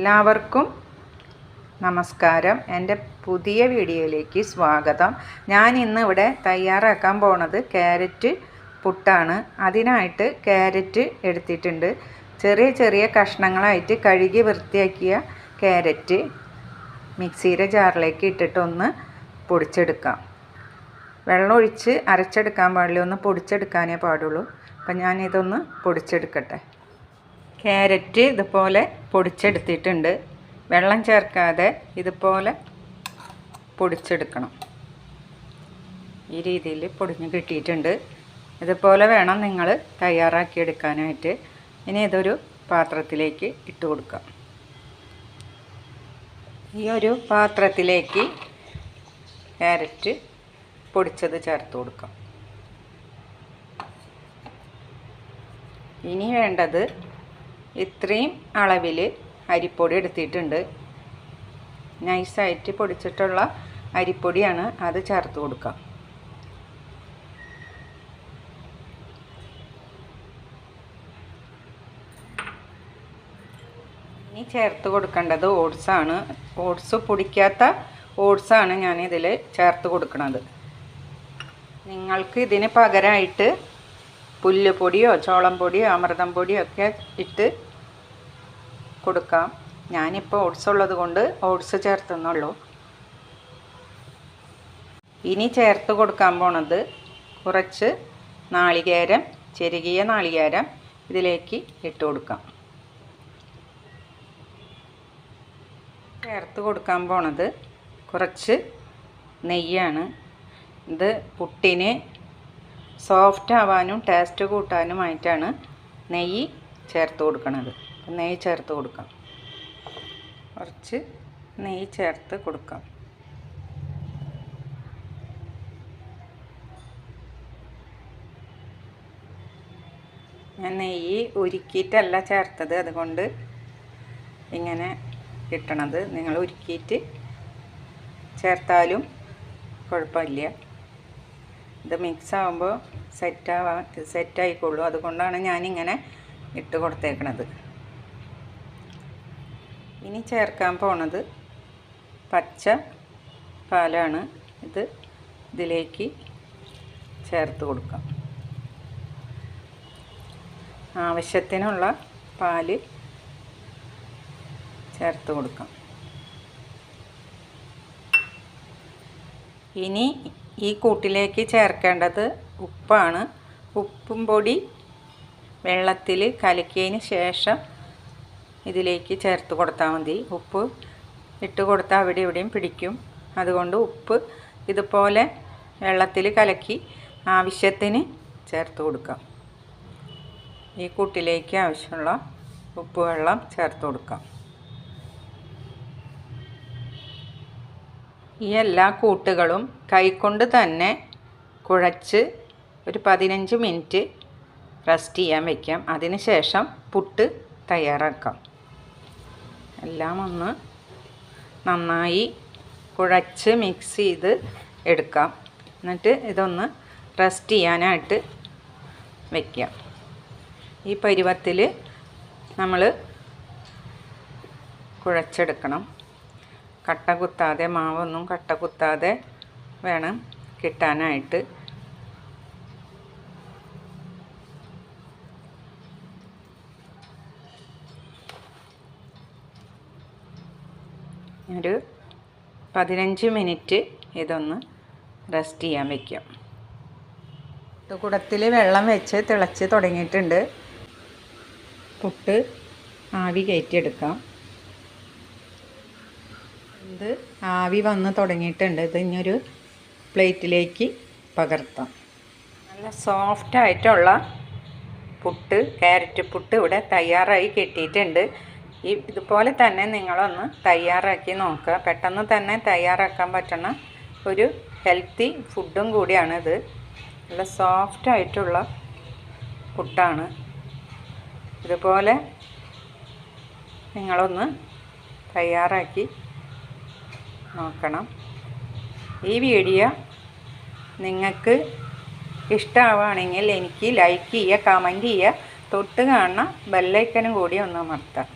എല്ലാവർക്കും നമസ്കാരം. എന്റെ പുതിയ വീഡിയോയിലേക്ക് സ്വാഗതം. ഞാൻ ഇന്ന് ഇവിടെ തയ്യാറാക്കാൻ പോണത് ക്യാരറ്റ് പുട്ടാണ്. അതിനായിട്ട് ക്യാരറ്റ് എടുത്തിട്ടുണ്ട്. ചെറിയ ചെറിയ കഷ്ണങ്ങളായിട്ട് കഴുകി വൃത്തിയാക്കിയ ക്യാരറ്റ് മിക്സിയുടെ ജാറിലേക്ക് ഇട്ടിട്ടൊന്ന് പൊടിച്ചെടുക്കാം. വെള്ളമൊഴിച്ച് അരച്ചെടുക്കാൻ പാടില്ല. ഒന്ന് പൊടിച്ചെടുക്കാനേ പാടുള്ളൂ. അപ്പം ഞാനിതൊന്ന് പൊടിച്ചെടുക്കട്ടെ. ക്യാരറ്റ് ഇതുപോലെ പൊടിച്ചെടുത്തിട്ടുണ്ട്. വെള്ളം ചേർക്കാതെ ഇതുപോലെ പൊടിച്ചെടുക്കണം. ഈ രീതിയിൽ പൊടിഞ്ഞ് കിട്ടിയിട്ടുണ്ട്. ഇതുപോലെ വേണം നിങ്ങൾ തയ്യാറാക്കിയെടുക്കാനായിട്ട്. ഇനി ഇതൊരു പാത്രത്തിലേക്ക് ഇട്ട് കൊടുക്കാം. ഈ ഒരു പാത്രത്തിലേക്ക് ക്യാരറ്റ് പൊടിച്ചത് ചേർത്ത് കൊടുക്കാം. ഇനി വേണ്ടത് ഇത്രയും അളവിൽ അരിപ്പൊടി എടുത്തിട്ടുണ്ട്. നൈസായിട്ട് പൊടിച്ചിട്ടുള്ള അരിപ്പൊടിയാണ് അത് ചേർത്ത് കൊടുക്കാം ഇനി ചേർത്ത് കൊടുക്കേണ്ടത് ഓട്സാണ് ഓട്സ് പൊടിക്കാത്ത ഓട്സാണ് ഞാനിതിൽ ചേർത്ത് കൊടുക്കുന്നത് നിങ്ങൾക്ക് ഇതിന് പകരമായിട്ട് പുല്ലുപൊടിയോ ചോളം പൊടിയോ അമൃതം പൊടിയോ ഒക്കെ ഇട്ട് കൊടുക്കാം. ഞാനിപ്പോൾ ഓട്സ് ഉള്ളത് കൊണ്ട് ഓട്സ് ചേർത്തുന്നുള്ളൂ. ഇനി ചേർത്ത് കൊടുക്കാൻ പോണത് കുറച്ച് നാളികേരം ചെരുകിയ നാളികേരം ഇതിലേക്ക് ഇട്ട് കൊടുക്കാം. ചേർത്ത് കൊടുക്കാൻ പോണത് കുറച്ച് നെയ്യാണ്. ഇത് പുട്ടിന് സോഫ്റ്റ് ആവാനും ടേസ്റ്റ് കൂട്ടാനുമായിട്ടാണ് നെയ്യ് ചേർത്ത് കൊടുക്കുന്നത് നെയ്യ് ചേർത്ത് കൊടുക്കാം. കുറച്ച് നെയ്യ് ചേർത്ത് കൊടുക്കാം. ഞാൻ നെയ്യ് ഉരുക്കിയിട്ടല്ല ചേർത്തത്. അതുകൊണ്ട് ഇങ്ങനെ കിട്ടണത് നിങ്ങൾ ഉരുക്കിയിട്ട് ചേർത്താലും കുഴപ്പമില്ല. ഇത് മിക്സ് ആകുമ്പോൾ സെറ്റ് സെറ്റായിക്കൊള്ളൂ അതുകൊണ്ടാണ് ഞാനിങ്ങനെ ഇട്ട് കൊടുത്തേക്കണത്. ഇനി ചേർക്കാൻ പോണത് പച്ച പാലാണ്. ഇത് ഇതിലേക്ക് ചേർത്ത് കൊടുക്കാം. ആവശ്യത്തിനുള്ള പാൽ ചേർത്ത് കൊടുക്കാം. ഇനി ഈ കൂട്ടിലേക്ക് ചേർക്കേണ്ടത് ഉപ്പാണ്. ഉപ്പും പൊടി വെള്ളത്തിൽ കലക്കിയതിന് ശേഷം ഇതിലേക്ക് ചേർത്ത് കൊടുത്താൽ മതി. ഉപ്പ് ഇട്ട് കൊടുത്താൽ അവിടെ ഇവിടെയും പിടിക്കും. അതുകൊണ്ട് ഉപ്പ് ഇതുപോലെ വെള്ളത്തിൽ കലക്കി ആവശ്യത്തിന് ചേർത്ത് കൊടുക്കാം. ഈ കൂട്ടിലേക്ക് ആവശ്യമുള്ള ഉപ്പ് വെള്ളം ചേർത്ത് കൊടുക്കാം. ഈ എല്ലാ കൂട്ടുകളും കൈക്കൊണ്ട് തന്നെ കുഴച്ച് ഒരു പതിനഞ്ച് മിനിറ്റ് റെസ്റ്റ് ചെയ്യാൻ വയ്ക്കാം അതിനുശേഷം പുട്ട് തയ്യാറാക്കാം. എല്ലാം ഒന്ന് നന്നായി കുഴച്ച് മിക്സ് ചെയ്ത് എടുക്കാം. എന്നിട്ട് ഇതൊന്ന് റെസ്റ്റ് ചെയ്യാനായിട്ട് വയ്ക്കാം ഈ പരുവത്തിൽ നമ്മൾ കുഴച്ചെടുക്കണം. കട്ട കുത്താതെ മാവൊന്നും കട്ട കുത്താതെ വേണം കിട്ടാനായിട്ട്. ഒരു പതിനഞ്ച് മിനിറ്റ് ഇതൊന്ന് റെസ്റ്റ് ചെയ്യാൻ വയ്ക്കാം കുടത്തിൽ വെള്ളം വെച്ച് തിളച്ച് തുടങ്ങിയിട്ടുണ്ട്. പുട്ട് ആവി കയറ്റിയെടുക്കാം. ഇത് ആവി വന്ന് തുടങ്ങിയിട്ടുണ്ട്. ഇത് ഇനിയൊരു പ്ലേറ്റിലേക്ക് പകർത്താം. നല്ല സോഫ്റ്റ് ആയിട്ടുള്ള പുട്ട് ക്യാരറ്റ് പുട്ട് ഇവിടെ തയ്യാറായി കിട്ടിയിട്ടുണ്ട്. ഈ ഇതുപോലെ തന്നെ നിങ്ങളൊന്ന് തയ്യാറാക്കി നോക്കുക. പെട്ടെന്ന് തന്നെ തയ്യാറാക്കാൻ പറ്റുന്ന ഒരു ഹെൽത്തി ഫുഡും കൂടിയാണിത് നല്ല സോഫ്റ്റ് ആയിട്ടുള്ള പുട്ടാണ്. ഇതുപോലെ നിങ്ങളൊന്ന് തയ്യാറാക്കി നോക്കണം. ഈ വീഡിയോ നിങ്ങൾക്ക് ഇഷ്ടമാവുകയാണെങ്കിൽ എനിക്ക് ലൈക്ക് ചെയ്യുക കമന്റ് ചെയ്യുക. തൊട്ട് കാണുന്ന ബെല്ലൈക്കനും കൂടി ഒന്ന് അമർത്താം